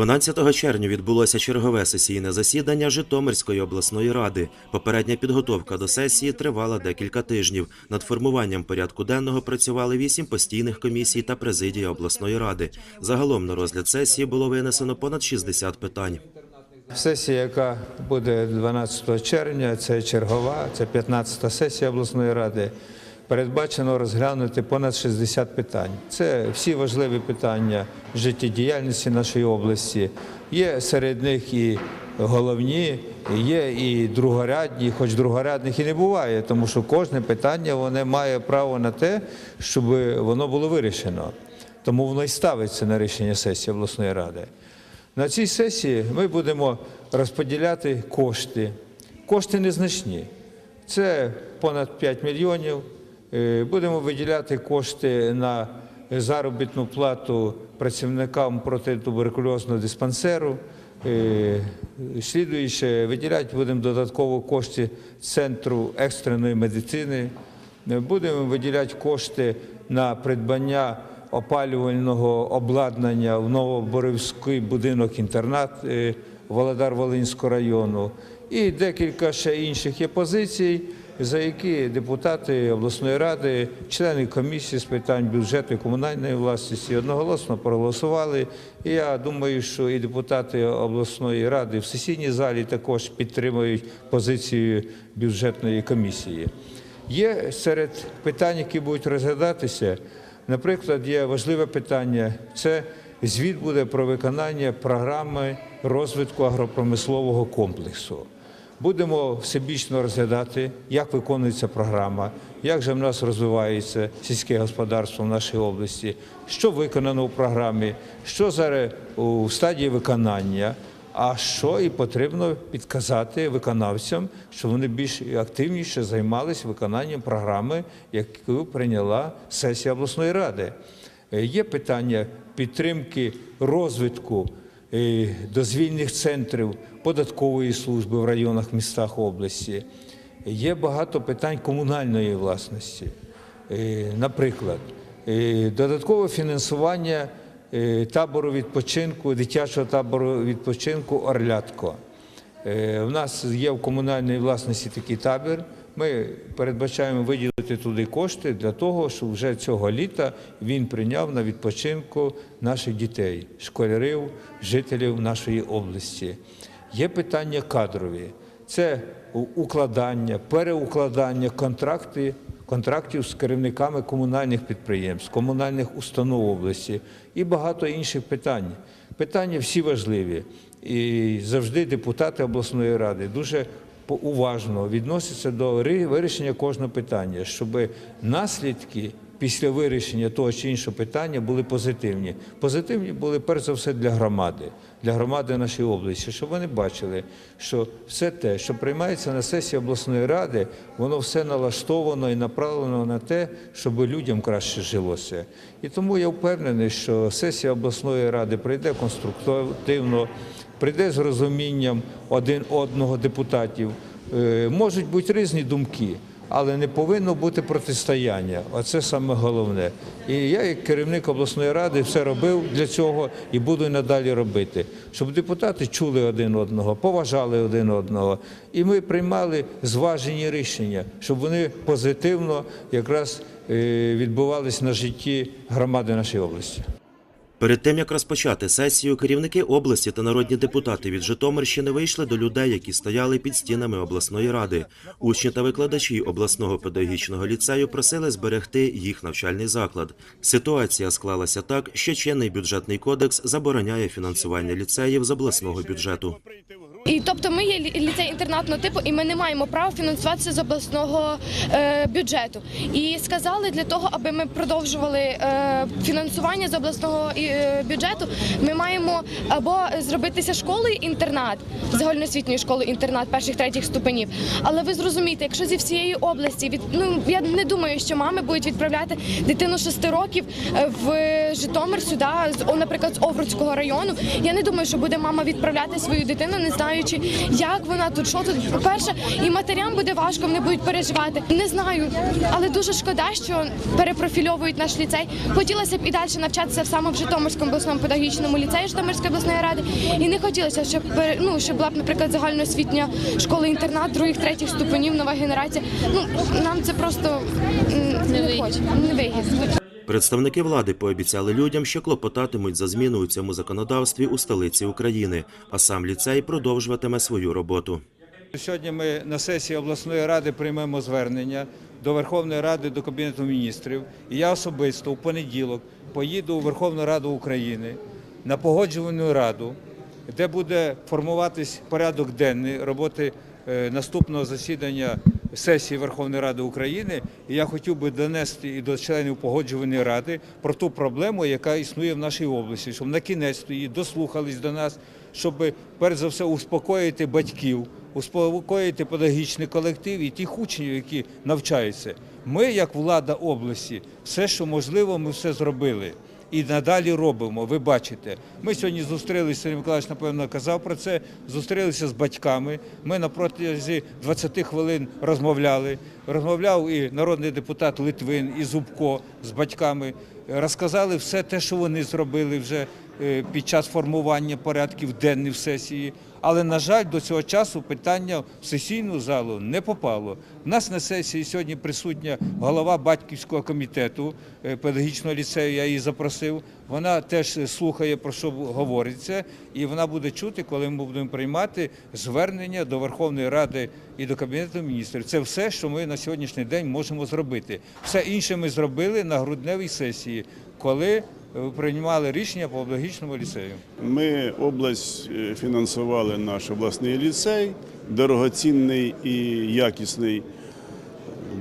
12 червня відбулося чергове сесійне засідання Житомирської обласної ради. Попередня підготовка до сесії тривала декілька тижнів. Над формуванням порядку денного працювали вісім постійних комісій та президія обласної ради. Загалом на розгляд сесії було винесено понад 60 питань. Сесія, яка буде 12 червня, це чергова, це 15-та сесія обласної ради. Передбачено розглянути понад 60 питань. Це всі важливі питання життєдіяльності нашої області. Є серед них і головні, є і другорядні, хоч другорядних і не буває, тому що кожне питання воно має право на те, щоб воно було вирішено. Тому воно і ставиться на рішення сесії обласної ради. На цій сесії ми будемо розподіляти кошти. Кошти незначні. Це понад 5 мільйонів. Е, Будемо виділяти кошти на заробітну плату працівникам протитуберкульозного диспансеру. Е, Слідуюче, виділяти будемо додатково кошти Центру екстреної медицини. Е, Будемо виділяти кошти на придбання опалювального обладнання в Новоборовський будинок-інтернат е, Володар Волинського району. І декілька ще інших є позицій, за які депутати обласної ради, члени комісії з питань бюджету і комунальної власності одноголосно проголосували. І я думаю, що і депутати обласної ради в сесійній залі також підтримують позицію бюджетної комісії. Є серед питань, які будуть розглядатися, наприклад, є важливе питання це звіт буде про виконання програми розвитку агропромислового комплексу. Будемо всебічно розглядати, як виконується програма, як же в нас розвивається сільське господарство в нашій області, що виконано в програмі, що зараз у стадії виконання. А що і потрібно підказати виконавцям, щоб вони більш активніше займалися виконанням програми, яку прийняла сесія обласної ради. Е, Є питання підтримки розвитку дозвільних центрів податкової служби в районах, містах області. Є багато питань комунальної власності. Е, Наприклад, е, додаткове фінансування е, табору відпочинку, дитячого табору відпочинку Орлятко. Е, У нас є в комунальній власності такий табір. Ми передбачаємо виділити туди кошти для того, щоб вже цього літа він прийняв на відпочинку наших дітей, школярів, жителів нашої області. Є питання кадрові. Це укладання, переукладання контракти, контрактів з керівниками комунальних підприємств, комунальних установ області і багато інших питань. Питання всі важливі. І завжди депутати обласної ради дуже уважно відноситься до вирішення кожного питання, щоб наслідки після вирішення того чи іншого питання були позитивні. Позитивні були перш за все для громади, для громади нашої області, щоб вони бачили, що все те, що приймається на сесії обласної ради, воно все налаштовано і направлено на те, щоб людям краще жилося. І тому я впевнений, що сесія обласної ради прийде конструктивно, прийде з розумінням один одного депутатів. Е, Можуть бути різні думки, але не повинно бути протистояння. Оце саме головне. І я, як керівник обласної ради, все робив для цього і буду надалі робити, щоб депутати чули один одного, поважали один одного. І ми приймали зважені рішення, щоб вони позитивно якраз е, відбувались на житті громади нашої області. Перед тим як розпочати сесію, керівники області та народні депутати від Житомирщини вийшли до людей, які стояли під стінами обласної ради. Учні та викладачі обласного педагогічного ліцею просили зберегти їх навчальний заклад. Ситуація склалася так, що чинний бюджетний кодекс забороняє фінансування ліцеїв з обласного бюджету. І тобто ми є лі- ліцей інтернатного типу, і ми не маємо права фінансуватися з обласного е, бюджету. І сказали для того, аби ми продовжували е, фінансування з обласного е, бюджету, ми маємо або зробитися школою інтернат, загальноосвітньою школою інтернат перших третіх ступенів. Але ви зрозумієте, якщо зі всієї області від ну я не думаю, що мами будуть відправляти дитину 6 років е, в Житомир сюди, з наприклад, з Овруцького району. Я не думаю, що буде мама відправляти свою дитину, не знаючи, як вона тут, що тут. По-перше, і матерям буде важко, вони будуть переживати. Не знаю, але дуже шкода, що перепрофільовують наш ліцей. Хотілося б і далі навчатися саме в Житомирському обласному педагогічному ліцеї Житомирської обласної ради. І не хотілося, щоб ну, щоб була б, наприклад, загальноосвітня школа інтернат других, третіх ступенів, нова генерація. Ну нам це просто не хоче, не вигідно. Представники влади пообіцяли людям, що клопотатимуть за зміну у цьому законодавстві у столиці України, а сам ліцей продовжуватиме свою роботу. Сьогодні ми на сесії обласної ради приймемо звернення до Верховної Ради, до Кабінету міністрів. І я особисто у понеділок поїду у Верховну Раду України на погоджувальну раду, де буде формуватись порядок денний роботи е, наступного засідання сесії Верховної Ради України. І я хотів би донести і до членів погоджувальної ради про ту проблему, яка існує в нашій області, щоб на кінець її дослухались до нас, щоб перш за все успокоїти батьків, успокоїти педагогічний колектив і тих учнів, які навчаються. Ми, як влада області, все, що можливо, ми все зробили. І надалі робимо. Ви бачите, ми сьогодні зустрілися. Сергій Миколаївич, напевно, казав про це. Зустрілися з батьками. Ми на протязі 20 хвилин розмовляли. Розмовляв і народний депутат Литвин, і Зубко з батьками. Розказали все те, що вони зробили вже під час формування порядків денних сесії. Але, на жаль, до цього часу питання в сесійну залу не попало. У нас на сесії сьогодні присутня голова батьківського комітету е, педагогічного ліцею, я її запросив. Вона теж слухає, про що говориться, і вона буде чути, коли ми будемо приймати звернення до Верховної Ради і до Кабінету міністрів. Це все, що ми на сьогоднішній день можемо зробити. Все інше ми зробили на грудневій сесії, коли е, приймали рішення по педагогічному ліцею. Ми область е, фінансували наш обласний ліцей, дорогоцінний і якісний.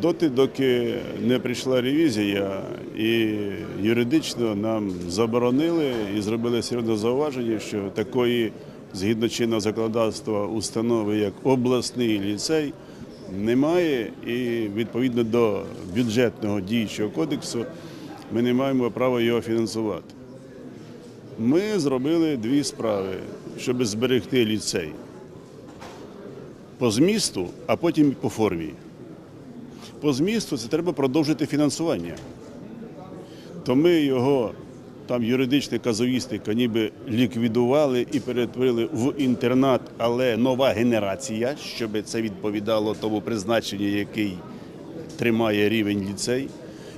Доти, доки не прийшла ревізія, і юридично нам заборонили і зробили серйозне зауваження, що такої згідно чинного законодавства установи, як обласний ліцей, немає, і відповідно до бюджетного діючого кодексу ми не маємо права його фінансувати. Ми зробили дві справи, щоб зберегти ліцей по змісту, а потім по формі. По змісту це треба продовжити фінансування. То ми його, там юридична казуїстика, ніби ліквідували і перетворили в інтернат, але нова генерація, щоб це відповідало тому призначенню, який тримає рівень ліцей.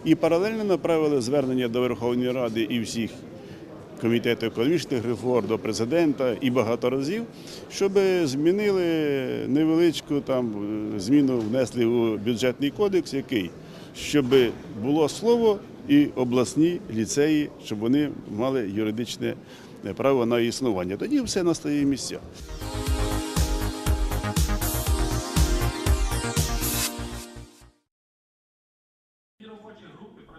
І паралельно направили звернення до Верховної Ради і всіх комітету економічних реформ до президента і багато разів, щоб змінили невеличку там е, зміну, внесли у бюджетний кодекс, який щоб було слово і обласні ліцеї, щоб вони мали юридичне право на існування. Тоді все на свої місця.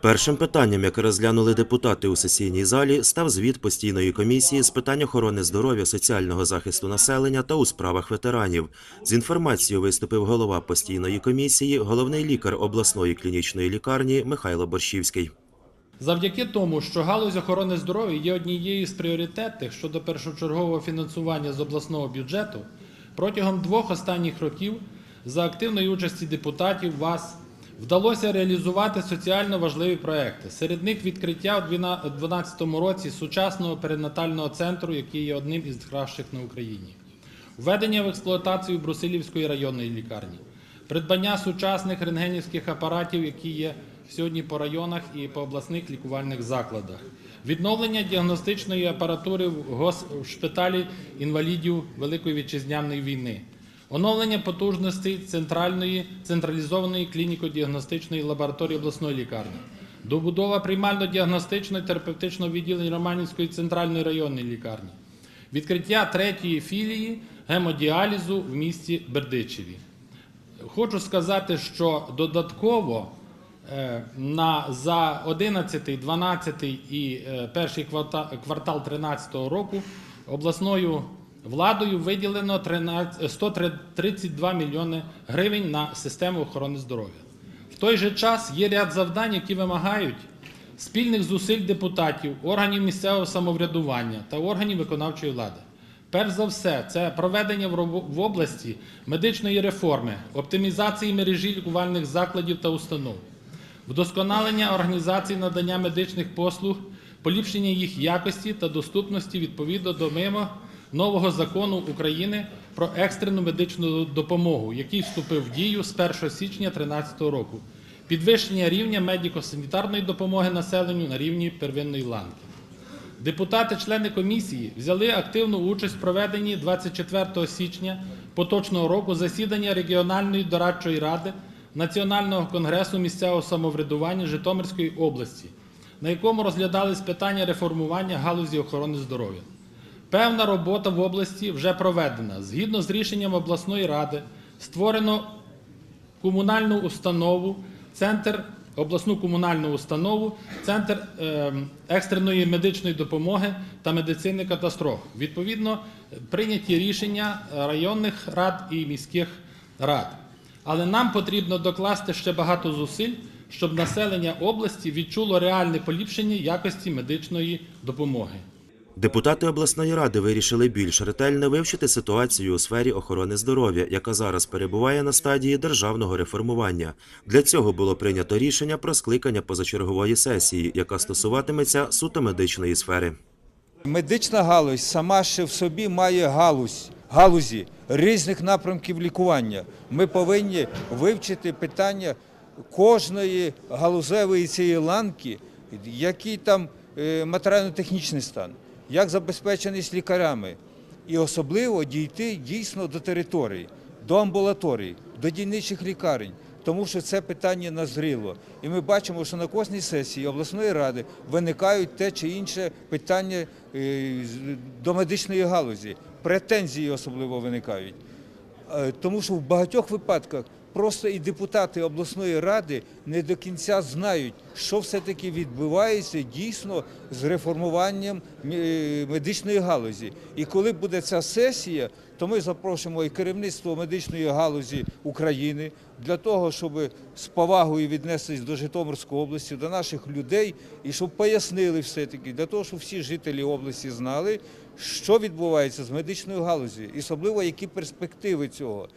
Першим питанням, яке розглянули депутати у сесійній залі, став звіт постійної комісії з питань охорони здоров'я, соціального захисту населення та у справах ветеранів. З інформацією виступив голова постійної комісії, головний лікар обласної клінічної лікарні Михайло Борщівський. Завдяки тому, що галузь охорони здоров'я є однією з пріоритетних щодо першочергового фінансування з обласного бюджету, протягом двох останніх років за активної участі депутатів вас вдалося реалізувати соціально важливі проекти. Серед них відкриття у 2012 році сучасного перинатального центру, який є одним із кращих на Україні, введення в експлуатацію Брусилівської районної лікарні, придбання сучасних рентгенівських апаратів, які є сьогодні по районах і по обласних лікувальних закладах, відновлення діагностичної апаратури в гос- в шпиталі інвалідів Великої вітчизняної війни, оновлення потужностей центральної централізованої клініко-діагностичної лабораторії обласної лікарні. Добудова приймально-діагностичного і терапевтичного відділення Романівської центральної районної лікарні, відкриття третьої філії гемодіалізу в місті Бердичеві. Хочу сказати, що додатково е, на за 11, 12 і е, перший кварта- квартал 2013 року обласною владою виділено 13 132 мільйони гривень на систему охорони здоров'я. В той же час є ряд завдань, які вимагають спільних зусиль депутатів, органів місцевого самоврядування та органів виконавчої влади. Перш за все, це проведення в області медичної реформи, оптимізації мережі лікувальних закладів та установ, вдосконалення організації надання медичних послуг, поліпшення їх якості та доступності відповідно до вимог нового закону України про екстрену медичну допомогу, який вступив в дію з 1 січня 2013 року, підвищення рівня медико-санітарної допомоги населенню на рівні первинної ланки. Депутати-члени комісії взяли активну участь в проведенні 24 січня поточного року засідання регіональної дорадчої ради Національного конгресу місцевого самоврядування Житомирської області, на якому розглядались питання реформування галузі охорони здоров'я. Певна робота в області вже проведена. Згідно з рішенням обласної ради, створено комунальну установу, центр, обласну комунальну установу, центр е, екстреної медичної допомоги та медицини катастроф. Відповідно, прийняті рішення районних рад і міських рад. Але нам потрібно докласти ще багато зусиль, щоб населення області відчуло реальне поліпшення якості медичної допомоги. Депутати обласної ради вирішили більш ретельно вивчити ситуацію у сфері охорони здоров'я, яка зараз перебуває на стадії державного реформування. Для цього було прийнято рішення про скликання позачергової сесії, яка стосуватиметься суто медичної сфери. Медична галузь сама ще в собі має галузь, галузі різних напрямків лікування. Ми повинні вивчити питання кожної галузевої цієї ланки, який там е, матеріально-технічний стан, як забезпеченість лікарями, і особливо дійти дійсно до територій, до амбулаторій, до дільничих лікарень. Тому що це питання назріло. І ми бачимо, що на кожній сесії обласної ради виникають те чи інше питання е, до медичної галузі. Претензії особливо виникають. Е, Тому що в багатьох випадках просто і депутати обласної ради не до кінця знають, що все-таки відбувається дійсно з реформуванням е, медичної галузі. І коли буде ця сесія, то ми запрошуємо і керівництво медичної галузі України для того, щоб з повагою віднестись до Житомирської області, до наших людей, і щоб пояснили все-таки, для того, щоб всі жителі області знали, що відбувається з медичною галузю, і особливо які перспективи цього.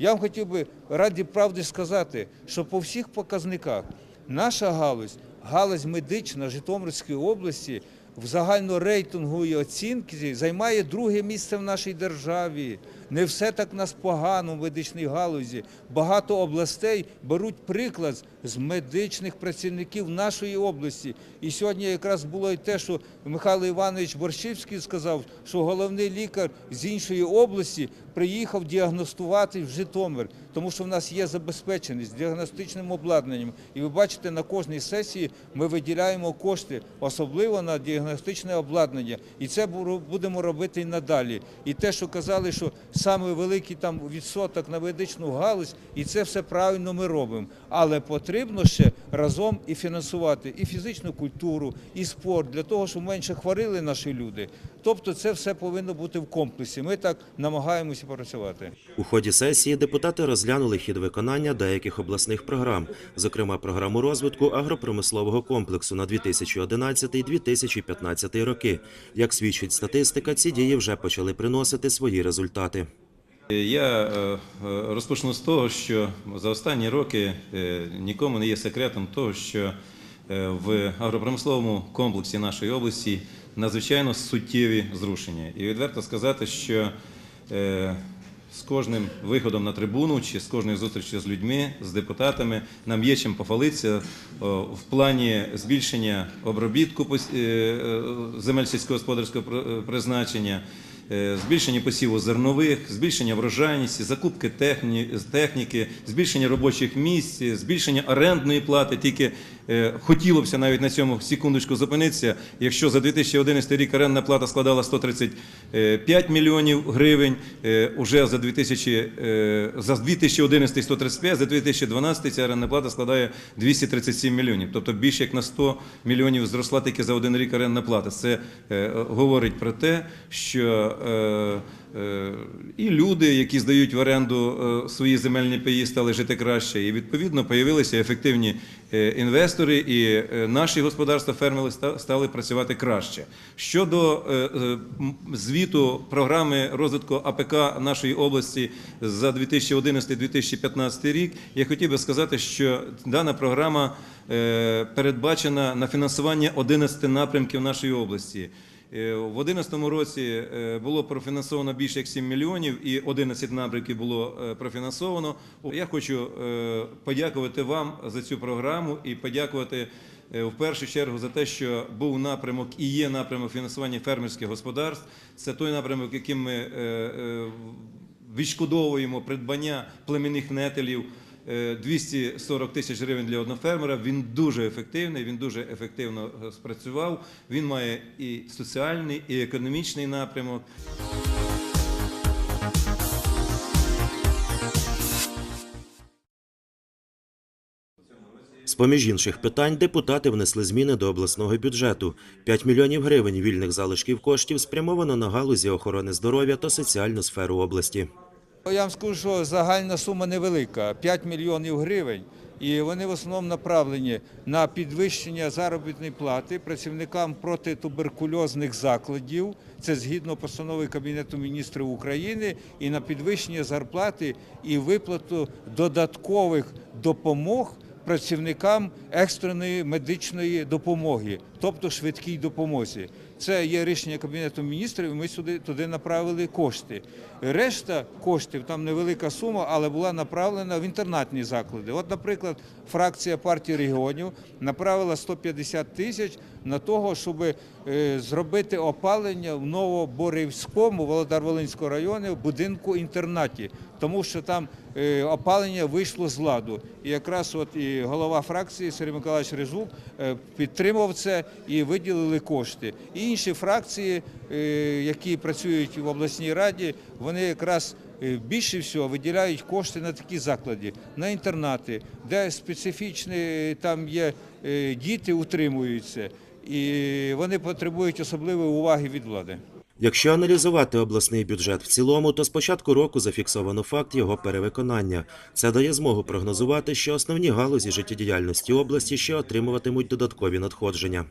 Я вам хотів би раді правди сказати, що по всіх показниках наша галузь, галузь медична Житомирської області в загальнорейтинговій оцінці займає друге місце в нашій державі. Не все так нас погано в медичній галузі. Багато областей беруть приклад з медичних працівників нашої області. І сьогодні якраз було і те, що Михайло Іванович Борщівський сказав, що головний лікар з іншої області приїхав діагностувати в Житомир, тому що в нас є забезпеченість діагностичним обладнанням. І ви бачите, на кожній сесії ми виділяємо кошти, особливо на діагностичне обладнання. І це будемо робити і надалі. І те, що казали, що саме великий там відсоток на медичну галузь, і це все правильно ми робимо. Але потрібно ще разом і фінансувати і фізичну культуру, і спорт для того, щоб менше хворіли наші люди. Тобто, це все повинно бути в комплексі. Ми так намагаємося працювати. У ході сесії депутати розглянули хід виконання деяких обласних програм, зокрема програму розвитку агропромислового комплексу на 2011-2015 роки. Як свідчить статистика, ці дії вже почали приносити свої результати. Я е, е, розпочну з того, що за останні роки е, нікому не є секретом того, що в агропромисловому комплексі нашої області надзвичайно суттєві зрушення. І відверто сказати, що з кожним виходом на трибуну чи з кожною зустрічю з людьми, з депутатами, нам є чим похвалитися в плані збільшення обробітку земель сільськогосподарського призначення. Е, збільшення посіву зернових, збільшення врожайності, закупки техні, техніки, збільшення робочих місць, збільшення орендної плати. Тільки е, хотілося навіть на цьому секундочку зупинитися. Якщо за 2011 рік орендна плата складала 135 мільйонів гривень, е, уже за 2000, е, за 2011 135, за 2012 ця орендна плата складає 237 мільйонів. Тобто більше як на 100 мільйонів зросла тільки за один рік орендна плата. Це говорить про те, що і люди, які здають в оренду е, свої земельні паї, стали жити краще. І відповідно появилися ефективні е, інвестори і е, наші господарства фермери стали працювати краще. Щодо е, е, звіту програми розвитку АПК нашої області за 2011-2015 рік, я хотів би сказати, що дана програма е, передбачена на фінансування 11 напрямків нашої області. Е, В 2011 році е, було профінансовано більше як 7 мільйонів і 11 напрямків було е, профінансовано. Я хочу подякувати вам за цю програму і подякувати в першу чергу за те, що був напрямок і є напрямок фінансування фермерських господарств. Це той напрямок, яким ми відшкодовуємо придбання племінних нетелів. Е, 240 тисяч гривень для одного фермера. Він дуже ефективний, він дуже ефективно е, спрацював. Він має і соціальний, і економічний напрямок. З-поміж інших питань депутати внесли зміни до обласного бюджету. 5 мільйонів гривень вільних залишків коштів спрямовано на галузі охорони здоров'я та соціальну сферу області. Я вам скажу, що загальна сума невелика 5 мільйонів гривень. І вони в основному направлені на підвищення заробітної плати працівникам протитуберкульозних закладів. Це згідно постанови Кабінету міністрів України, і на підвищення зарплати і виплату додаткових допомог працівникам екстреної медичної допомоги, тобто швидкій допомозі. Це є рішення Кабінету міністрів, і ми сюди туди направили кошти. Решта коштів, там невелика сума, але була направлена в інтернатні заклади. От, наприклад, фракція партії регіонів направила 150 тисяч на того, щоб е, зробити опалення в Новоборівському Володар-Волинського району будинку інтернаті, тому що там е, опалення вийшло з ладу. І якраз от і голова фракції Сергій Миколаївич Рижук е, підтримав це і виділили кошти. І інші фракції, які працюють в обласній раді, вони якраз е, більше всього виділяють кошти на такі заклади, на інтернати, де специфічні е, там є е, діти, утримуються, і вони потребують особливої уваги від влади. Якщо аналізувати обласний бюджет в цілому, то з початку року зафіксовано факт його перевиконання. Це дає змогу прогнозувати, що основні галузі життєдіяльності області ще отримуватимуть додаткові надходження.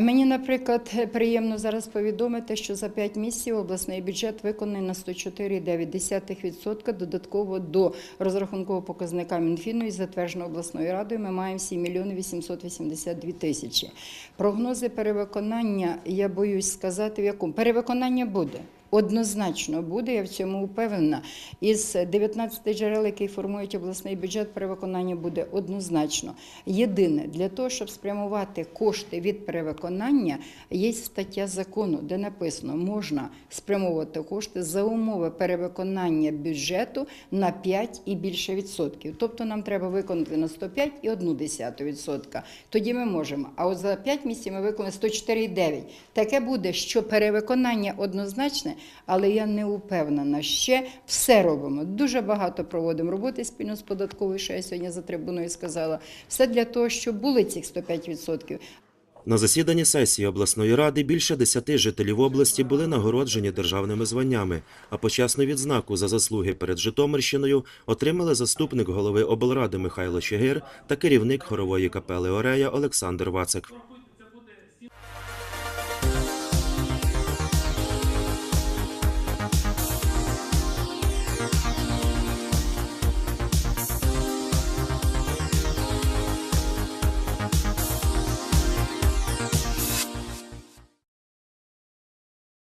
Мені, наприклад, приємно зараз повідомити, що за 5 місяців обласний бюджет виконаний на 104,9% додатково до розрахункового показника Мінфіну і затвердженого обласною радою. Ми маємо 7 мільйони 882 тисячі. Прогнози перевиконання, я боюсь сказати, в якому перевиконання буде. Однозначно буде, я в цьому впевнена. Із 19 джерел, які формують обласний бюджет, перевиконання буде однозначно. Єдине, для того, щоб спрямувати кошти від перевиконання, є стаття закону, де написано, можна спрямовувати кошти за умови перевиконання бюджету на 5 і більше відсотків. Тобто нам треба виконати на 105 і 1,1 відсотка. Тоді ми можемо. А от за 5 місяців ми виконали 104,9. Таке буде, що перевиконання однозначне, але я не упевнена. Ще все робимо. Дуже багато проводимо роботи спільно з податковою, що я сьогодні за трибуною сказала. Все для того, щоб були цих 105%. На засіданні сесії обласної ради більше десяти жителів області були нагороджені державними званнями, а почесну відзнаку за заслуги перед Житомирщиною отримали заступник голови облради Михайло Чигир та керівник хорової капели Орея Олександр Вацик.